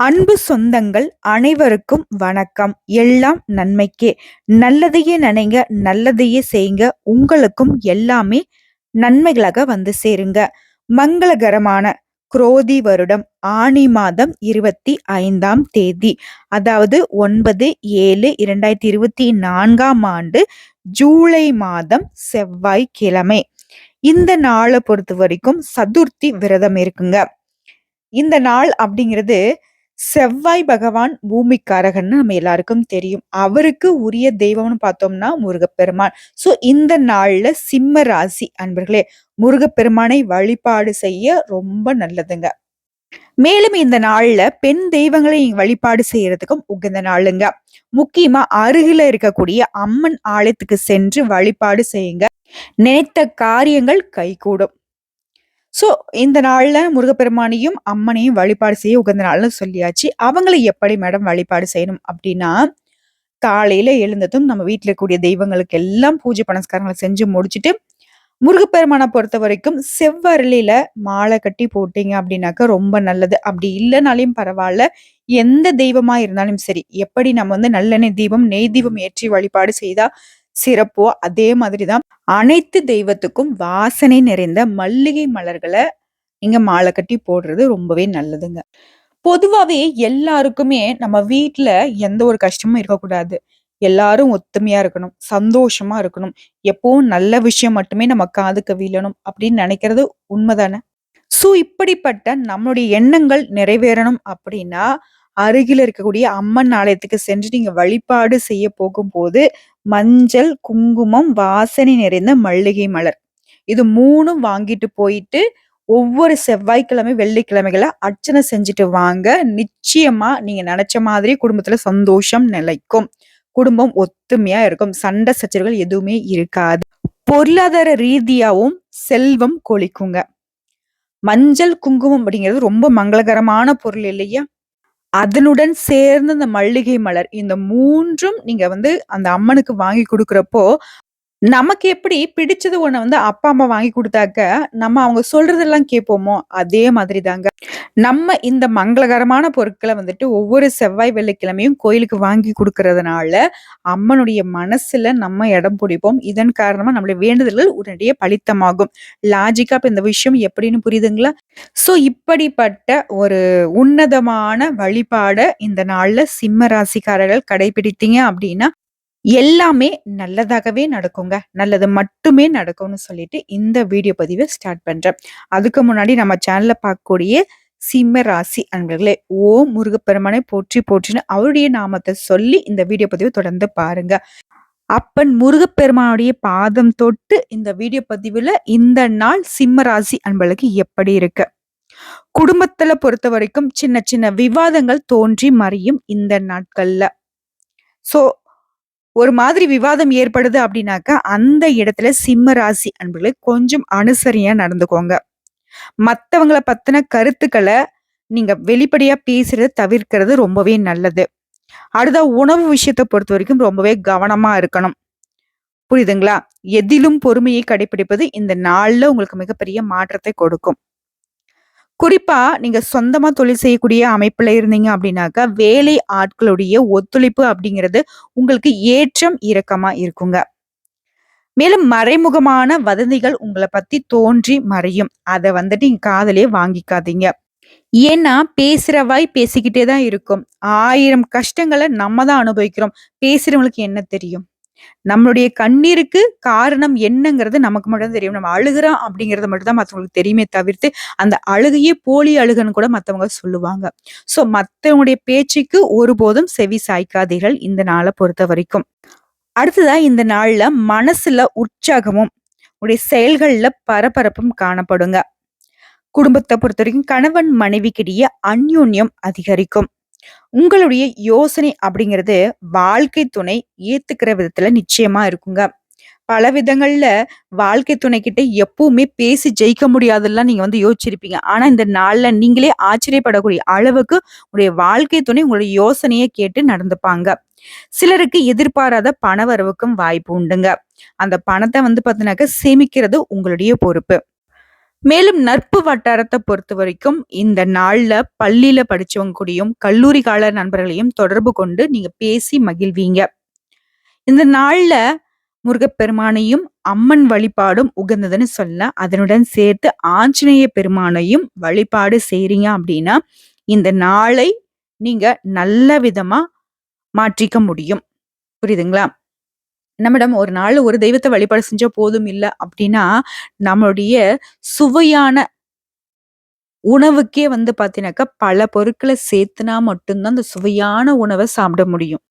அன்பு சொந்தங்கள் அனைவருக்கும் வணக்கம். எல்லாம் நன்மைக்கே. நல்லதையே நினைங்க நல்லதையே செய்யுங்க. உங்களுக்கும் எல்லாமே நன்மைகளாக வந்து சேருங்க. மங்களகரமான குரோதி வருடம் ஆணி மாதம் இருபத்தி ஐந்தாம் தேதி அதாவது ஒன்பது ஏழு இரண்டாயிரத்தி இருபத்தி நான்காம் ஆண்டு ஜூலை மாதம் செவ்வாய்க்கிழமை. இந்த நாளை பொறுத்த வரைக்கும் சதுர்த்தி விரதம் இருக்குங்க. இந்த நாள் அப்படிங்கிறது செவ்வாய் பகவான் பூமிக்காரகன்னு நம்ம எல்லாருக்கும் தெரியும். அவருக்கு உரிய தெய்வம்னு பார்த்தோம்னா முருகப்பெருமான். ஸோ இந்த நாள்ல சிம்ம ராசி அன்பர்களே முருகப்பெருமானை வழிபாடு செய்ய ரொம்ப நல்லதுங்க. மேலும் இந்த நாள்ல பெண் தெய்வங்களை வழிபாடு செய்யறதுக்கும் உகந்த நாளுங்க. முக்கியமா அருகில இருக்கக்கூடிய அம்மன் ஆலயத்துக்கு சென்று வழிபாடு செய்யுங்க. நினைத்த காரியங்கள் கைகூடும். ஸோ இந்த நாள்ல முருகப்பெருமானையும் அம்மனையும் வழிபாடு செய்ய உகந்த நாள்னு சொல்லியாச்சு. அவங்களை எப்படி மேடம் வழிபாடு செய்யணும் அப்படின்னா காலையில எழுந்ததும் நம்ம வீட்டில் இருக்கக்கூடிய தெய்வங்களுக்கு எல்லாம் பூஜை பணஸ்காரங்களை செஞ்சு முடிச்சுட்டு முருகப்பெருமானை பொறுத்த வரைக்கும் செவ்வரளியில மாலை கட்டி போட்டீங்க அப்படின்னாக்கா ரொம்ப நல்லது. அப்படி இல்லைனாலையும் பரவாயில்ல. எந்த தெய்வமா இருந்தாலும் சரி எப்படி நம்ம வந்து நல்லெண்ணெய் தீபம் நெய் தீபம் ஏற்றி வழிபாடு செய்தா சிறப்போ அதே மாதிரிதான் அனைத்து தெய்வத்துக்கும் வாசனை நிறைந்த மல்லிகை மலர்களை நீங்க மாலை கட்டி போடுறது ரொம்பவே நல்லதுங்க. பொதுவாவே எல்லாருக்குமே நம்ம வீட்டுல எந்த ஒரு கஷ்டமும் இருக்கக்கூடாது. எல்லாரும் ஒத்துமையா இருக்கணும் சந்தோஷமா இருக்கணும். எப்பவும் நல்ல விஷயம் மட்டுமே நம்ம காதுக்கு வீழணும் அப்படின்னு நினைக்கிறது உண்மைதானே? சோ இப்படிப்பட்ட நம்மளுடைய எண்ணங்கள் நிறைவேறணும் அப்படின்னா அருகில் இருக்கக்கூடிய அம்மன் ஆலயத்துக்கு சென்று நீங்க வழிபாடு செய்ய போகும்போது மஞ்சள் குங்குமம் வாசனை நிறைந்த மல்லிகை மலர். இது மூணும் வாங்கிட்டு போயிட்டு ஒவ்வொரு செவ்வாய்க்கிழமை வெள்ளிக்கிழமைகளை அர்ச்சனை செஞ்சுட்டு வாங்க. நிச்சயமா நீங்க நினைச்ச மாதிரி குடும்பத்துல சந்தோஷம் நிலைக்கும். குடும்பம் ஒத்துமையா இருக்கும். சண்டை சச்சரவுகள் எதுவுமே இருக்காது. பொருளாதார ரீதியாவும் செல்வம் கொளிக்குங்க. மஞ்சள் குங்குமம் அப்படிங்கிறது ரொம்ப மங்களகரமான பொருள் இல்லையா? அதனுடன் சேர்ந்த அந்த மல்லிகை மலர் இந்த மூன்றும் நீங்க வந்து அந்த அம்மனுக்கு வாங்கி கொடுக்குறப்போ நமக்கு எப்படி பிடிச்சது ஒண்ண வந்து அப்பா அம்மா வாங்கி கொடுத்தாக்க நம்ம அவங்க சொல்றதெல்லாம் கேட்போமோ அதே மாதிரி தாங்க நம்ம இந்த மங்களகரமான பொருட்களை வந்துட்டு ஒவ்வொரு செவ்வாய் வெள்ளிக்கிழமையும் கோயிலுக்கு வாங்கி கொடுக்கறதுனால அம்மனுடைய மனசுல நம்ம இடம் பிடிப்போம். இதன் காரணமா நம்மளுடைய வேண்டுதல்கள் உடனடியே பலித்தமாகும். லாஜிக்கா இப்ப இந்த விஷயம் எப்படின்னு புரியுதுங்களா? ஸோ இப்படிப்பட்ட ஒரு உன்னதமான வழிபாடை இந்த நாள்ல சிம்ம ராசிக்காரர்கள் கடைபிடித்தீங்க அப்படின்னா எல்லாமே நல்லதாகவே நடக்குங்க. நல்லது மட்டுமே நடக்கும்னு சொல்லிட்டு இந்த வீடியோ பதிவை ஸ்டார்ட் பண்றேன். அதுக்கு முன்னாடி நம்ம சேனல்ல பார்க்கக்கூடிய சிம்ம ராசி அன்பர்களே ஓ முருகப்பெருமானை போற்றி போற்றின்னு அவருடைய நாமத்தை சொல்லி இந்த வீடியோ பதிவை தொடர்ந்து பாருங்க. அப்பன் முருகப்பெருமானுடைய பாதம் தொட்டு இந்த வீடியோ பதிவுல இந்த நாள் சிம்ம ராசி அன்பர்களுக்கு எப்படி இருக்கு? குடும்பத்துல பொறுத்த வரைக்கும் சின்ன சின்ன விவாதங்கள் தோன்றி மறையும் இந்த நாட்கள்ல. சோ ஒரு மாதிரி விவாதம் ஏற்படுது அப்படின்னாக்கா அந்த இடத்துல சிம்ம ராசி அன்புகளை கொஞ்சம் அனுசரியா நடந்துக்கோங்க. மற்றவங்கள பத்தின கருத்துக்களை நீங்க வெளிப்படையா பேசுறத தவிர்க்கிறது ரொம்பவே நல்லது. அடுத்த உணவு விஷயத்தை பொறுத்த வரைக்கும் ரொம்பவே கவனமா இருக்கணும். புரியுதுங்களா? எதிலும் பொறுமையை கடைபிடிப்பது இந்த நாள்ல உங்களுக்கு மிகப்பெரிய மாற்றத்தை கொடுக்கும். குறிப்பா நீங்க சொந்தமா தொழில் செய்யக்கூடிய அமைப்புல இருந்தீங்க அப்படின்னாக்கா வேலை ஆட்களுடைய ஒத்துழைப்பு அப்படிங்கிறது உங்களுக்கு ஏற்றம் இறக்கமா இருக்குங்க. மேலும் மறைமுகமான வதந்திகள் உங்களை பத்தி தோன்றி மறையும். அதை வந்துட்டு நீங்க காதலே வாங்கிக்காதீங்க. ஏன்னா பேசுறவாய் பேசிக்கிட்டே தான் இருக்கும். ஆயிரம் கஷ்டங்களை நம்ம தான் அனுபவிக்கிறோம். பேசுறவங்களுக்கு என்ன தெரியும்? நம்மளுடைய கண்ணீருக்கு காரணம் என்னங்கிறது நமக்கு மட்டும் தெரியும். நம்ம அழுகிறோம் அப்படிங்கறது மட்டும் தான் மற்றவங்களுக்கு தெரியுமே தவிர்த்து அந்த அழுகையே போலி அழுகன்னு கூட மற்றவங்க சொல்லுவாங்க. சோ மற்றவங்களுடைய பேச்சுக்கு ஒருபோதும் செவி சாய்க்காதீர்கள் இந்த நாளை பொறுத்த வரைக்கும். அடுத்ததா இந்த நாள்ல மனசுல உற்சாகமும் உடைய செயல்கள்ல பரபரப்பும் காணப்படுங்க. குடும்பத்தை பொறுத்த வரைக்கும் கணவன் மனைவிக்கிடையே அந்யோன்யம் அதிகரிக்கும். உங்களுடைய யோசனை அப்படிங்கிறது வாழ்க்கை துணை ஏத்துக்கிற விதத்துல நிச்சயமா இருக்குங்க. பல விதங்கள்ல வாழ்க்கை துணை எப்பவுமே பேசி ஜெயிக்க முடியாதெல்லாம் நீங்க வந்து யோசிச்சிருப்பீங்க. ஆனா இந்த நாள்ல நீங்களே ஆச்சரியப்படக்கூடிய அளவுக்கு உங்களுடைய வாழ்க்கை துணை உங்களுடைய யோசனையை கேட்டு நடந்துப்பாங்க. சிலருக்கு எதிர்பாராத பண வரவுக்கும் வாய்ப்பு உண்டுங்க. அந்த பணத்தை வந்து பார்த்தீங்கன்னாக்க சேமிக்கிறது உங்களுடைய பொறுப்பு. மேலும் நட்பு வட்டாரத்தை பொறுத்த வரைக்கும் இந்த நாள்ல பள்ளியில படிச்சவங்க கூடயும் கல்லூரி கால நண்பர்களையும் தொடர்பு கொண்டு நீங்க பேசி மகிழ்வீங்க. இந்த நாள்ல முருகப்பெருமானையும் அம்மன் வழிபாடும் உகந்ததுன்னு சொல்லலாம். அதனுடன் சேர்த்து ஆஞ்சநேய பெருமானையும் வழிபாடு செய்றீங்க அப்படின்னா இந்த நாளை நீங்க நல்ல விதமா மாற்றிக்க முடியும். புரியுதுங்களா? நம்மிடம் ஒரு நாள் ஒரு தெய்வத்தை வழிபாடு செஞ்சா போதும் இல்லை அப்படின்னா நம்மளுடைய சுவையான உணவுக்கே வந்து பாத்தீங்கன்னாக்கா பல பொருட்களை சேர்த்துனா மட்டும்தான் அந்த சுவையான உணவை சாப்பிட முடியும்.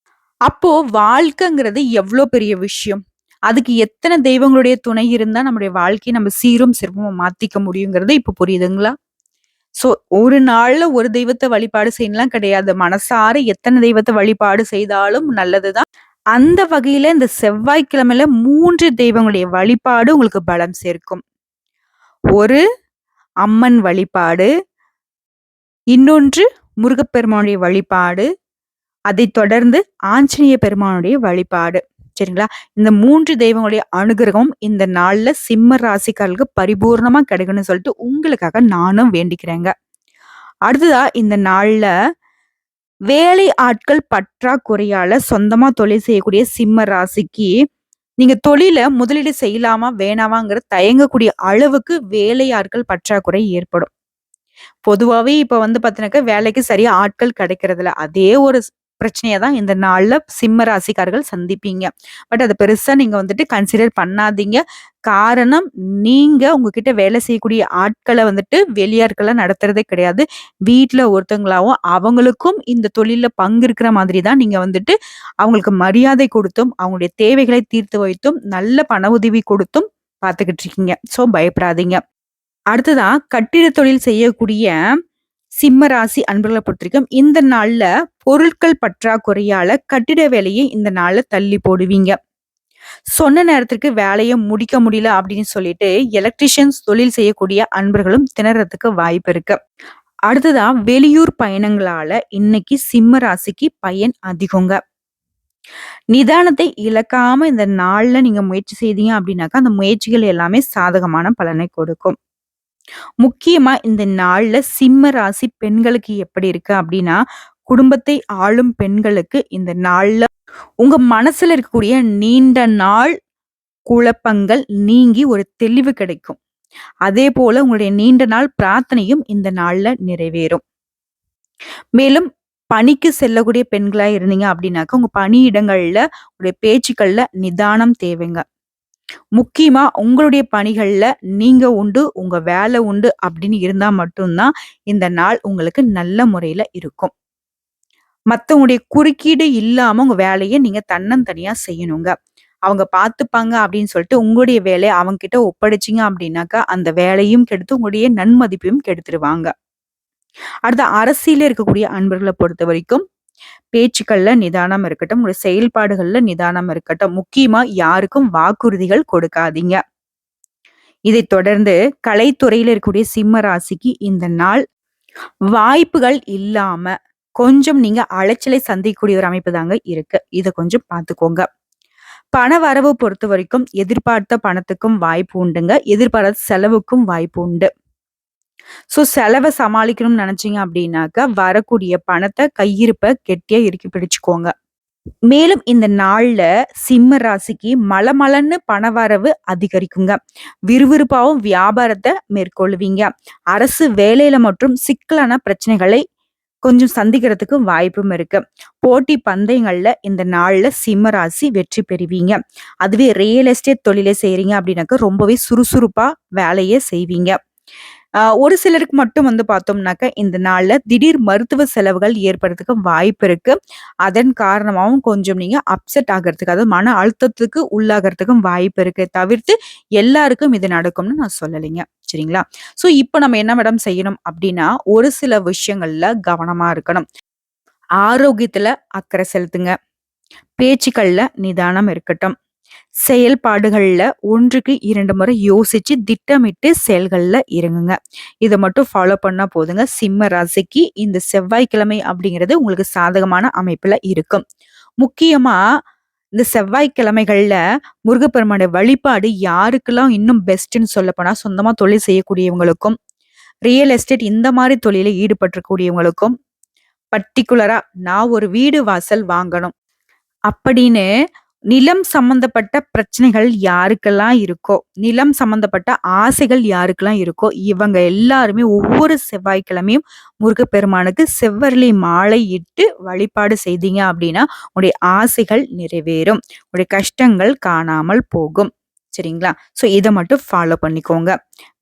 அப்போ வாழ்க்கைங்கிறது எவ்வளோ பெரிய விஷயம்? அதுக்கு எத்தனை தெய்வங்களுடைய துணை இருந்தா நம்முடைய வாழ்க்கையை நம்ம சீரும் சிறப்பும் மாத்திக்க முடியுங்கிறது இப்ப புரியுதுங்களா? சோ ஒரு நாள்ல ஒரு தெய்வத்தை வழிபாடு செய்யலாம் கிடையாது. மனசார எத்தனை தெய்வத்தை வழிபாடு செய்தாலும் நல்லதுதான். அந்த வகையில இந்த செவ்வாய்க்கிழமையில மூன்று தெய்வங்களுடைய வழிபாடு உங்களுக்கு பலம் சேர்க்கும். ஒரு அம்மன் வழிபாடு. இன்னொன்று முருகப்பெருமானுடைய வழிபாடு. அதை தொடர்ந்து ஆஞ்சநேய பெருமானுடைய வழிபாடு. சரிங்களா? இந்த மூன்று தெய்வங்களுடைய அனுகிரகம் இந்த நாள்ல சிம்ம ராசிக்காரர்களுக்கு பரிபூர்ணமா கிடைக்கும்னு சொல்லிட்டு உங்களுக்காக நானும் வேண்டிக்கிறேங்க. அடுத்ததா இந்த நாள்ல வேலை ஆட்கள் பற்றாக்குறையால சொந்தமா தொழில் செய்யக்கூடிய சிம்ம ராசிக்கு நீங்க தொழில முதலீடு செய்யலாமா வேணாமாங்கிற தயங்கக்கூடிய அளவுக்கு வேலையாட்கள் பற்றாக்குறை ஏற்படும். பொதுவாவே இப்ப வந்து பாத்தீங்கன்னாக்கா வேலைக்கு சரியா ஆட்கள் கிடைக்கிறதுல அதே ஒரு பிரச்சனையை தான் இந்த நாளில் சிம்ம ராசிக்காரர்கள் சந்திப்பீங்க. பட் அதை பெருசாக நீங்கள் வந்துட்டு கன்சிடர் பண்ணாதீங்க. காரணம் நீங்க உங்ககிட்ட வேலை செய்யக்கூடிய ஆட்களை வந்துட்டு வெளியாட்களை நடத்துறதே கிடையாது. வீட்டில் ஒருத்தவங்களாவும் அவங்களுக்கும் இந்த தொழில பங்கு இருக்கிற மாதிரி தான் நீங்க வந்துட்டு அவங்களுக்கு மரியாதை கொடுத்தும் அவங்களுடைய தேவைகளை தீர்த்து வைத்தும் நல்ல பண உதவி கொடுத்தும் பார்த்துக்கிட்டு இருக்கீங்க. ஸோ பயப்படாதீங்க. அடுத்ததான் கட்டிட தொழில் செய்யக்கூடிய சிம்ம ராசி அன்பர்களை பொறுத்திருக்கும் இந்த நாளில் பொருட்கள் பற்றாக்குறையால கட்டிட வேலையை இந்த நாள்ல தள்ளி போடுவீங்க. சொன்ன நேரத்திற்கு வேலையை முடிக்க முடியல அப்படின்னு சொல்லிட்டு எலக்ட்ரிஷியன்ஸ் தொழில் செய்யக்கூடிய அன்பர்களும் திணறதுக்கு வாய்ப்பு இருக்கு. அடுத்ததா வெளியூர் பயணங்களால இன்னைக்கு சிம்ம ராசிக்கு பயன் அதிகங்க. நிதானத்தை இழக்காம இந்த நாள்ல நீங்க முயற்சி செய்தீங்க அப்படின்னாக்கா அந்த முயற்சிகள் எல்லாமே சாதகமான பலனை கொடுக்கும். முக்கியமா இந்த நாள்ல சிம்ம ராசி பெண்களுக்கு எப்படி இருக்கு அப்படின்னா குடும்பத்தை ஆளும் பெண்களுக்கு இந்த நாள்ல உங்க மனசுல இருக்கக்கூடிய நீண்ட நாள் குழப்பங்கள் நீங்கி ஒரு தெளிவு கிடைக்கும். அதே போல உங்களுடைய நீண்ட நாள் பிரார்த்தனையும் இந்த நாள்ல நிறைவேறும். மேலும் பணிக்கு செல்லக்கூடிய பெண்களா இருந்தீங்க அப்படின்னாக்கா உங்க பணியிடங்கள்ல உங்களுடைய பேச்சுக்கள்ல நிதானம் தேவைங்க. முக்கியமா உங்களுடைய பணிகள்ல நீங்க உண்டு உங்க வேலை உண்டு அப்படின்னு இருந்தா மட்டும்தான் இந்த நாள் உங்களுக்கு நல்ல முறையில இருக்கும். மத்தவங்களுடைய குறுக்கீடு இல்லாம உங்க வேலையை நீங்க தன்னந்தனியாக செய்யணுங்க. அவங்க பார்த்துப்பாங்க அப்படின்னு சொல்லிட்டு உங்களுடைய வேலையை அவங்க கிட்ட ஒப்படைச்சிங்க அப்படின்னாக்கா அந்த வேலையும் கெடுத்து உங்களுடைய நன்மதிப்பையும் கெடுத்துருவாங்க. அடுத்த அரசியல இருக்கக்கூடிய அன்பர்களை பொறுத்த வரைக்கும் பேச்சுக்கள்ல நிதானம் இருக்கட்டும் உங்களுடைய செயல்பாடுகள்ல நிதானம் இருக்கட்டும் முக்கியமா யாருக்கும் வாக்குறுதிகள் கொடுக்காதீங்க. இதை தொடர்ந்து கலைத்துறையில இருக்கக்கூடிய சிம்ம ராசிக்கு இந்த நாள் வாய்ப்புகள் இல்லாம கொஞ்சம் நீங்க அலைச்சலை சந்திக்கக்கூடிய ஒரு அமைப்பு தாங்க இருக்கு. இதை கொஞ்சம் பார்த்துக்கோங்க பண வரவு பொறுத்த வரைக்கும் எதிர்பார்த்த பணத்துக்கும் வாய்ப்பு உண்டுங்க. எதிர்பார்த்த செலவுக்கும் வாய்ப்பு உண்டு. ஸோ செலவை சமாளிக்கணும்னு நினைச்சீங்க அப்படின்னாக்க வரக்கூடிய பணத்தை கையிருப்பை கெட்டியா இறுக்கி பிடிச்சுக்கோங்க. மேலும் இந்த நாள்ல சிம்ம ராசிக்கு மலமலன்னு பணவரவு அதிகரிக்குங்க. விறுவிறுப்பாகவும் வியாபாரத்தை மேற்கொள்வீங்க. அரசு வேலையில மற்றும் சிக்கலான பிரச்சனைகளை கொஞ்சம் சந்திக்கிறதுக்கு வாய்ப்பும் இருக்கு. போட்டி பந்தயங்கள்ல இந்த நாள்ல சிம்ம ராசி வெற்றி பெறுவீங்க. அதுவே ரியல் எஸ்டேட் தொழிலை செய்றீங்க அப்படின்னாக்க ரொம்பவே சுறுசுறுப்பா வேலையை செய்வீங்க. ஒரு சிலருக்கு மட்டும் வந்து பார்த்தோம்னாக்க இந்த நாளில் திடீர் மருத்துவ செலவுகள் ஏற்படுறதுக்கு வாய்ப்பு இருக்கு. அதன் காரணமாகவும் கொஞ்சம் நீங்க அப்செட் ஆகிறதுக்கு அதாவது மன அழுத்தத்துக்கு உள்ளாகிறதுக்கும் வாய்ப்பு இருக்கு. தவிர்த்து எல்லாருக்கும் இது நடக்கும்னு நான் சொல்லலைங்க. சரிங்களா? ஸோ இப்போ நம்ம என்ன மேடம் செய்யணும் அப்படின்னா ஒரு சில விஷயங்கள்ல கவனமா இருக்கணும். ஆரோக்கியத்துல அக்கறை செலுத்துங்க. பேச்சுக்கள்ல நிதானம் இருக்கட்டும். செயல்பாடுகள்ல ஒன்றுக்கு இரண்டு முறை யோசிச்சு திட்டமிட்டு செயல்கள்ல இறங்குங்க. இதை மட்டும் ஃபாலோ பண்ணா போதுங்க. சிம்ம ராசிக்கு இந்த செவ்வாய்க்கிழமை அப்படிங்கிறது உங்களுக்கு சாதகமான அமைப்புல இருக்கும். முக்கியமா இந்த செவ்வாய்க்கிழமைகள்ல முருகப்பெருமானுடைய வழிபாடு யாருக்கெல்லாம் இன்னும் பெஸ்ட்ன்னு சொல்லப்போனால் சொந்தமா தொழில் செய்யக்கூடியவங்களுக்கும் ரியல் எஸ்டேட் இந்த மாதிரி தொழிலில் ஈடுபட்டிருக்கக்கூடியவங்களுக்கும் பர்டிகுலரா நான் ஒரு வீடு வாசல் வாங்கணும். அப்படின்னு நிலம் சம்பந்தப்பட்ட பிரச்சனைகள் யாருக்கெல்லாம் இருக்கோ நிலம் சம்பந்தப்பட்ட ஆசைகள் யாருக்கெல்லாம் இருக்கோ இவங்க எல்லாருமே ஒவ்வொரு செவ்வாய்க்கிழமையும் முருகப்பெருமானுக்கு செவ்வரளி மாலை இட்டு வழிபாடு செய்தீங்க அப்படின்னா உங்களுடைய ஆசைகள் நிறைவேறும். உங்களுடைய கஷ்டங்கள் காணாமல் போகும். சரிங்களா? ஸோ இதை மட்டும் ஃபாலோ பண்ணிக்கோங்க.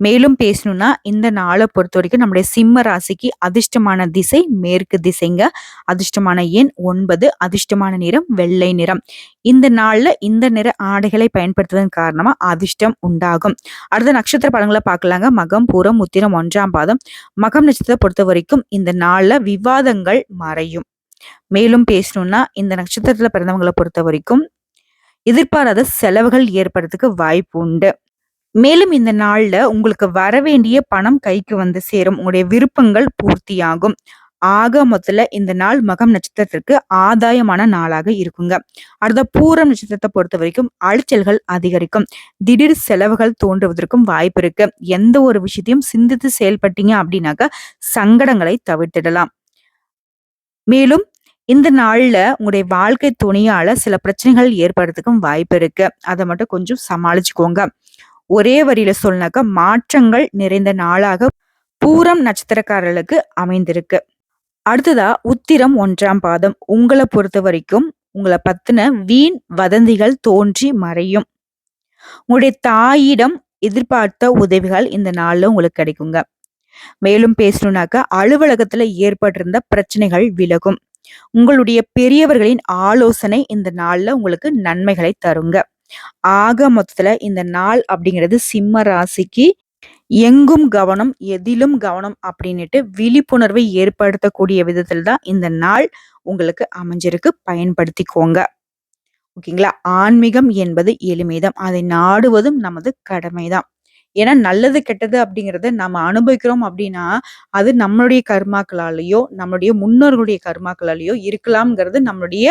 மேலும் பேசணும்னா இந்த நாளை பொறுத்த வரைக்கும் நம்முடைய சிம்ம ராசிக்கு அதிர்ஷ்டமான திசை மேற்கு திசைங்க. அதிர்ஷ்டமான எண் ஒன்பது அதிர்ஷ்டமான நிறம் வெள்ளை நிறம். இந்த நாளில் இந்த நிற ஆடைகளை பயன்படுத்துவதன் காரணமா அதிர்ஷ்டம் உண்டாகும். அடுத்த நட்சத்திர படங்களை பார்க்கலாங்க. மகம் பூரம் உத்திரம் ஒன்றாம் பாதம். மகம் நட்சத்திரத்தை பொறுத்த வரைக்கும் இந்த நாளில் விவாதங்கள் மறையும். மேலும் பேசணும்னா இந்த நட்சத்திரத்துல பிறந்தவங்களை பொறுத்த வரைக்கும் எதிர்பாராத செலவுகள் ஏற்படுறதுக்கு வாய்ப்பு உண்டு. மேலும் இந்த நாள்ல உங்களுக்கு வர வேண்டிய பணம் கைக்கு வந்து சேரும். உங்களுடைய விருப்பங்கள் பூர்த்தியாகும். ஆக மொத்தத்துல இந்த நாள் மகம் நட்சத்திரத்திற்கு ஆதாயமான நாளாக இருக்குங்க. அடுத்த பூரம் நட்சத்திரத்தை பொறுத்த வரைக்கும் அலைச்சல்கள் அதிகரிக்கும். திடீர் செலவுகள் தோன்றுவதற்கும் வாய்ப்பு இருக்கு. எந்த ஒரு விஷயத்தையும் சிந்தித்து செயல்பட்டீங்க அப்படின்னாக்க சங்கடங்களை தவிர்த்திடலாம். மேலும் இந்த நாள்ல உங்களுடைய வாழ்க்கை துணையால சில பிரச்சனைகள் ஏற்படுறதுக்கும் வாய்ப்பு இருக்கு. அதை மட்டும் கொஞ்சம் சமாளிச்சுக்கோங்க. ஒரே வரியில சொன்னாக்க மாற்றங்கள் நிறைந்த நாளாக பூரம் நட்சத்திரக்காரர்களுக்கு அமைந்திருக்கு. அடுத்ததா உத்திரம் ஒன்றாம் பாதம். உங்களை பொறுத்த வரைக்கும் உங்களை பத்தின வீண் வதந்திகள் தோன்றி மறையும். உங்களுடைய தாயிடம் எதிர்பார்த்த உதவிகள் இந்த நாளில் உங்களுக்கு கிடைக்குங்க. மேலும் பேசணும்னாக்க அலுவலகத்துல ஏற்பட்டிருந்த பிரச்சனைகள் விலகும். உங்களுடைய பெரியவர்களின் ஆலோசனை இந்த நாளில் உங்களுக்கு நன்மைகளை தருங்க. ஆக மொத்தத்துல இந்த நாள் அப்படிங்கிறது சிம்ம ராசிக்கு எங்கும் கவனம் எதிலும் கவனம் அப்படின்னுட்டு விழிப்புணர்வை ஏற்படுத்தக்கூடிய விதத்தில் தான் இந்த நாள் உங்களுக்கு அமைஞ்சிருக்கு. பயன்படுத்திக்கோங்க. ஓகேங்களா? ஆன்மீகம் என்பது எளிமைதான். அதை நாடுவதும் நமது கடமைதான். ஏன்னா நல்லது கெட்டது அப்படிங்கிறத நம்ம அனுபவிக்கிறோம் அப்படின்னா அது நம்மளுடைய கர்மாக்களாலேயோ நம்மளுடைய முன்னோர்களுடைய கர்மாக்களாலேயோ இருக்கலாம்ங்கிறது நம்மளுடைய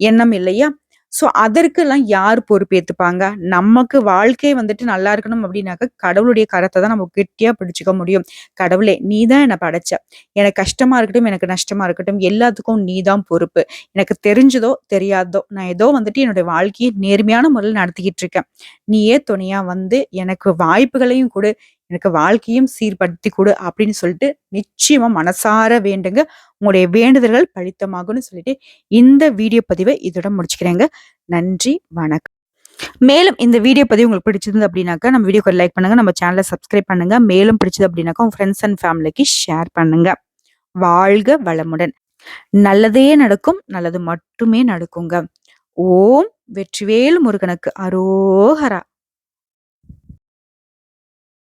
எண்ணம் இல்லையா? ஸோ அதற்கெல்லாம் யார் பொறுப்பேற்றுப்பாங்க நமக்கு வாழ்க்கை வந்துட்டு நல்லா இருக்கணும் அப்படின்னாக்க கடவுளுடைய கரத்தை தான் நம்ம கெட்டியாக பிடிச்சிக்க முடியும். கடவுளே நீ தான் என்னை படைச்ச. எனக்கு கஷ்டமாக இருக்கட்டும் எனக்கு நஷ்டமா இருக்கட்டும் எல்லாத்துக்கும் நீ தான் பொறுப்பு. எனக்கு தெரிஞ்சதோ தெரியாதோ நான் ஏதோ வந்துட்டு என்னுடைய வாழ்க்கையை நேர்மையான முறையில் நடத்திக்கிட்டு இருக்கேன். நீயே துணையாக வந்து எனக்கு வாய்ப்புகளையும் கொடு. எனக்கு வாழ்க்கையும் சீர்படுத்தி கொடு அப்படின்னு சொல்லிட்டு நிச்சயமா மனசார வேண்டுங்க. உங்களுடைய வேண்டுதல்கள் பழித்தமாகும்னு சொல்லிட்டு இந்த வீடியோ பதிவை இதோட முடிச்சுக்கிறேங்க. நன்றி வணக்கம். மேலும் இந்த வீடியோ பதிவு உங்களுக்கு பிடிச்சிருந்து அப்படின்னாக்கா நம்ம வீடியோக்கு லைக் பண்ணுங்க. நம்ம சேனலை சப்ஸ்கிரைப் பண்ணுங்க. மேலும் பிடிச்சது அப்படின்னாக்கா உங்க ஃப்ரெண்ட்ஸ் அண்ட் ஃபேமிலிக்கு ஷேர் பண்ணுங்க. வாழ்க வளமுடன். நல்லதே நடக்கும் நல்லது மட்டுமே நடக்குங்க. ஓம் வெற்றிவேல் முருகனுக்கு அரோஹரா.